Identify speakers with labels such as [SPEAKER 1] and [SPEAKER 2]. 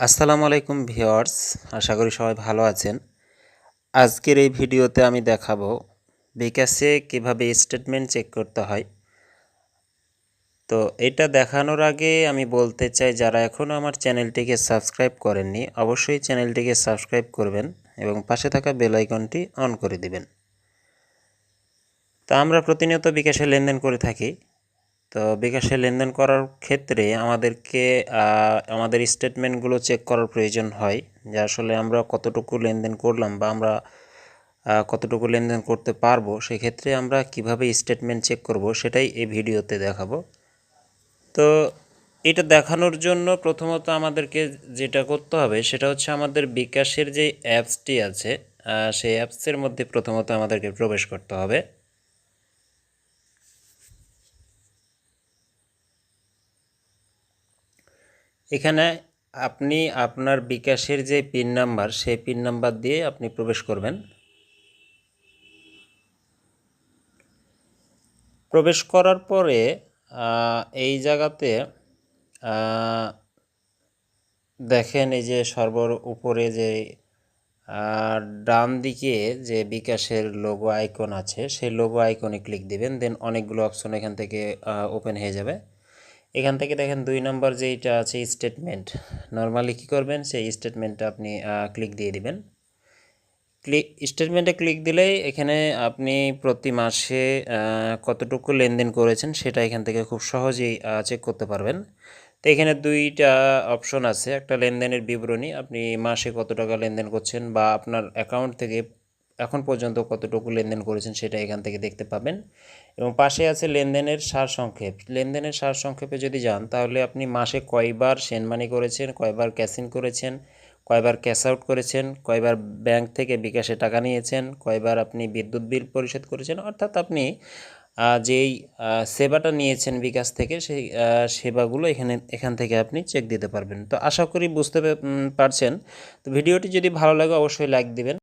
[SPEAKER 1] আসসালামু আলাইকুম ভিওয়ার্স আশা করি সবাই ভালো আছেন। আজকের এই ভিডিওতে আমি দেখাবো বিকাশে কীভাবে স্টেটমেন্ট চেক করতে হয়। তো এটা দেখানোর আগে আমি বলতে চাই, যারা এখনও আমার চ্যানেলটিকে সাবস্ক্রাইব করেননি, অবশ্যই চ্যানেলটিকে সাবস্ক্রাইব করবেন এবং পাশে থাকা বেল আইকনটি অন করে দিবেন। তা আমরা প্রতিনিয়ত বিকাশে লেনদেন করে থাকি। তো বিকাশে লেনদেন করার ক্ষেত্রে আমাদেরকে আমাদের স্টেটমেন্টগুলো চেক করার প্রয়োজন হয় যে আসলে আমরা কতটুকু লেনদেন করলাম বা আমরা কতটুকু লেনদেন করতে পারব। সেক্ষেত্রে আমরা কীভাবে স্টেটমেন্ট চেক করব সেটাই এই ভিডিওতে দেখাবো। তো এটা দেখানোর জন্য প্রথমত আমাদেরকে যেটা করতে হবে সেটা হচ্ছে আমাদের বিকাশের যে অ্যাপসটি আছে সেই অ্যাপসের মধ্যে প্রথমত আমাদেরকে প্রবেশ করতে হবে। এখানে আপনি আপনার বিকাশের যে পিন নাম্বার, সেই পিন নাম্বার দিয়ে আপনি প্রবেশ করবেন। প্রবেশ করার পরে এই জায়গাতে দেখেন এই যে সর্বর উপরে যে ডান দিকে যে বিকাশের লোগো আইকন আছে, সেই লোগো আইকনে ক্লিক দিবেন দেন অনেকগুলো অপশন এখান থেকে ওপেন হয়ে যাবে। এখান থেকে দেখেন দুই নম্বর যেইটা আছে স্টেটমেন্ট নর্মালি কী করবেন, সেই স্টেটমেন্টটা আপনি ক্লিক দিয়ে দিবেন। ক্লিক স্টেটমেন্টে ক্লিক দিলেই এখানে আপনি প্রতি মাসে কতটুকু লেনদেন করেছেন সেটা এখান থেকে খুব সহজেই চেক করতে পারবেন। তো এখানে দুইটা অপশন আছে। একটা লেনদেনের বিবরণী, আপনি মাসে কত টাকা লেনদেন করছেন বা আপনার অ্যাকাউন্ট থেকে এখন পর্যন্ত কতটুকু লেনদেন করেছেন সেটা এখান থেকে দেখতে পাবেন। এবং পাশে আছে লেনদেনের সার সংক্ষেপ। লেনদেনের সার সংক্ষেপে যদি যান, তাহলে আপনি মাসে কয়বার সেনমানি করেছেন, কয়বার ক্যাশ ইন করেছেন, কয়বার ক্যাশ আউট করেছেন, কয়বার ব্যাংক থেকে বিকাশে টাকা নিয়েছেন, কয়বার আপনি বিদ্যুৎ বিল পরিশোধ করেছেন, অর্থাৎ আপনি যেই সেবাটা নিয়েছেন বিকাশ থেকে, সেই সেবাগুলো এখানে, এখান থেকে আপনি চেক দিতে পারবেন। তো আশা করি বুঝতে পারছেন। তো ভিডিওটি যদি ভালো লাগে, অবশ্যই লাইক দিবেন।